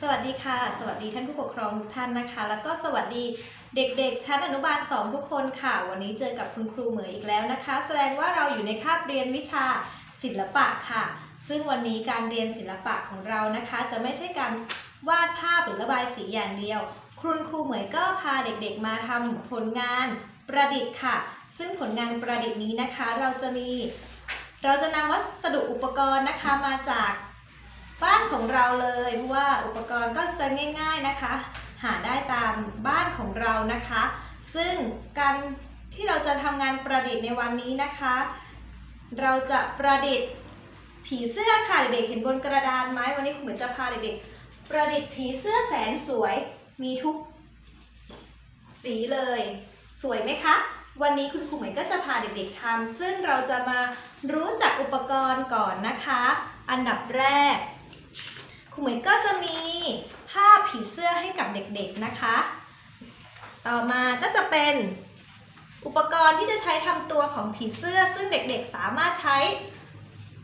สวัสดีค่ะ สวัสดีท่านผู้ปกครองทุกท่านนะคะ แล้วก็สวัสดีเด็กๆ ชั้นอนุบาล 2 ทุกคนค่ะ วันนี้เจอกับคุณครูเหมยอีกแล้วนะคะ แสดงว่าเราอยู่ในคาบเรียนวิชาศิลปะค่ะ ซึ่งวันนี้การเรียนศิลปะของเรานะคะ จะไม่ใช่การวาดภาพหรือระบายสีอย่างเดียว คุณครูเหมยก็พาเด็กๆ มาทำผลงานประดิษฐ์ค่ะ ซึ่งผลงานประดิษฐ์นี้นะคะ เราจะมี เราจะนำวัสดุอุปกรณ์นะคะมาจาก บ้านของเราเลยเพราะว่าอุปกรณ์ก็จะง่ายๆนะคะ หาได้ตามบ้านของเรานะคะ ซึ่งการที่เราจะทำงานประดิษฐ์ในวันนี้นะคะ เราจะประดิษฐ์ผีเสื้อค่ะเด็กๆเห็นบนกระดานไหมวันนี้คุณเหมือนจะพาเด็กๆประดิษฐ์ผีเสื้อแสนสวยมีทุกสีเลย สวยไหมคะวันนี้คุณครูเหมยก็จะพาเด็กๆทำซึ่งเราจะมารู้จักอุปกรณ์ก่อนนะคะ อันดับแรก ครูเหมยก็จะมีภาพผีเสื้อให้กับเด็กๆนะคะ ต่อมาก็จะเป็นอุปกรณ์ที่จะใช้ทำตัวของผีเสื้อ ซึ่งเด็กๆสามารถใช้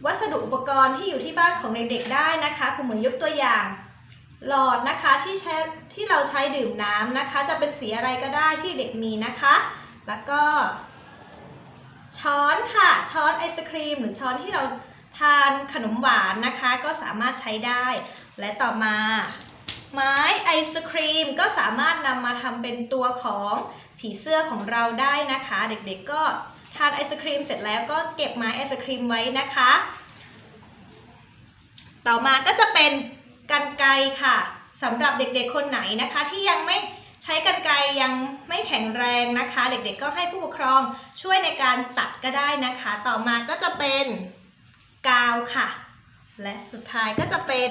วัสดุอุปกรณ์ที่อยู่ที่บ้านของเด็กๆได้นะคะครูเหมยยกตัวอย่าง หลอดนะคะที่ใช้ที่เราใช้ดื่มน้ำนะคะ จะเป็นสีอะไรก็ได้ที่เด็กมีนะคะ แล้วก็ช้อนค่ะช้อนไอศครีม หรือช้อนที่เรา ทานขนมหวานนะคะก็สามารถใช้ได้ และต่อมา ไม้ไอศครีมก็สามารถนำมาทำเป็นตัวของผีเสื้อของเราได้นะคะ เด็กๆก็ทานไอศครีมเสร็จแล้วก็เก็บไม้ไอศครีมไว้นะคะ ต่อมาก็จะเป็นกันไกรค่ะสำหรับเด็กๆคนไหนนะคะ ที่ยังไม่ใช้กันไกรยังไม่แข็งแรงนะคะ เด็กๆก็ให้ผู้ปกครองช่วยในการตัดก็ได้นะคะ ต่อมาก็จะเป็น กาวค่ะ และสุดท้ายก็จะเป็น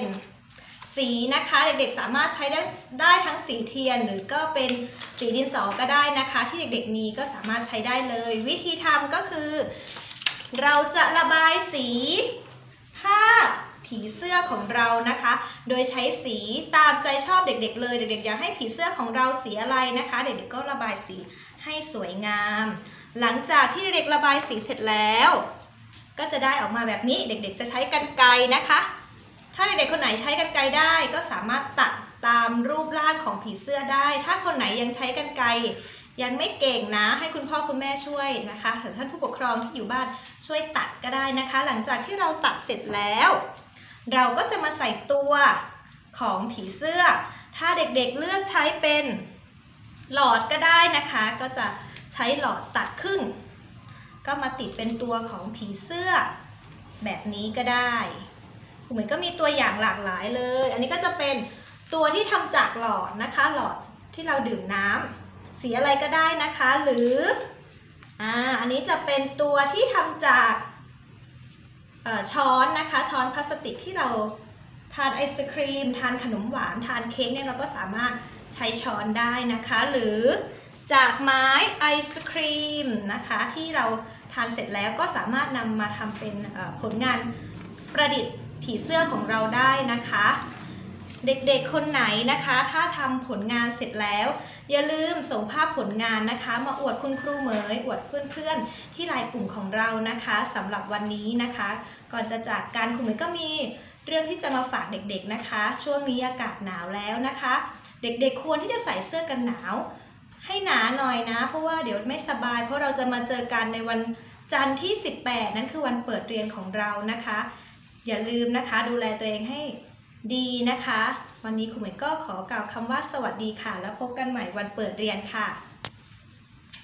สีนะคะเด็กๆสามารถใช้ได้ได้ทั้งสีเทียนหรือก็เป็นสีดินสอก็ได้นะคะ ที่เด็กๆมีก็สามารถใช้ได้เลย วิธีทำก็คือ เราจะระบายสีภาพผีเสื้อของเรานะคะ โดยใช้สีตามใจชอบเด็ก ๆ เลย เด็กๆอยากให้ผีเสื้อของเราสีอะไรนะคะ เด็กๆก็ระบายสีให้สวยงาม หลังจากที่เด็กๆระบายสีเสร็จแล้ว ก็จะได้ออกมาแบบนี้เด็กๆ จะใช้กันไกรนะคะ ถ้าเด็กๆคนไหนใช้กันไกรได้ก็สามารถตัดตามรูปร่างของผีเสื้อได้ ถ้าคนไหนยังใช้กันไกรยังไม่เก่งนะให้คุณพ่อคุณแม่ช่วยนะคะหรือท่านผู้ปกครองที่อยู่บ้านช่วยตัดก็ได้นะคะ หลังจากที่เราตัดเสร็จแล้ว เราก็จะมาใส่ตัวของผีเสื้อ ถ้าเด็กๆเลือกใช้เป็นหลอดก็ได้นะคะ ก็จะใช้หลอดตัดครึ่ง ก็มาติดเป็นตัวของผีเสื้อแบบนี้ก็ได้คุณเหมือนก็มีตัวอย่างหลากหลายเลย อันนี้ก็จะเป็นตัวที่ทำจากหลอดนะคะ หลอดที่เราดื่มน้ำสีอะไรก็ได้นะคะ หรืออ่าอันนี้จะเป็นตัวที่ทำจากช้อนนะคะ ช้อนพลาสติกที่เราทานไอศครีม ทานขนมหวาน ทานเค้กเนี่ยเราก็สามารถใช้ช้อนได้นะคะ หรือ จากไม้ไอศครีมนะคะที่เราทานเสร็จแล้วก็สามารถนำมาทำเป็นผลงานประดิษฐ์ผีเสื้อของเราได้นะคะ เด็กๆคนไหนนะคะ ถ้าทำผลงานเสร็จแล้ว อย่าลืมส่งภาพผลงานนะคะ มาอวดคุณครูเหมยอวดเพื่อนๆ ที่ไลน์กลุ่มของเรานะคะสำหรับวันนี้นะคะ ก่อนจะจากการครูเหมยก็มีเรื่องที่จะมาฝากเด็กๆนะคะ ช่วงนี้อากาศหนาวแล้วนะคะ เด็กๆควรที่จะใส่เสื้อกันหนาว ให้หนาหน่อยนะ เพราะว่าเดี๋ยวไม่สบาย เพราะเราจะมาเจอกันในวันจันทร์ที่ 18 นั่นคือวันเปิดเรียนของเรานะคะ อย่าลืมนะคะ ดูแลตัวเองให้ดีนะคะ วันนี้ครูเหมยก็ขอกล่าวคำว่าสวัสดีค่ะ แล้วพบกันใหม่วันเปิดเรียนค่ะ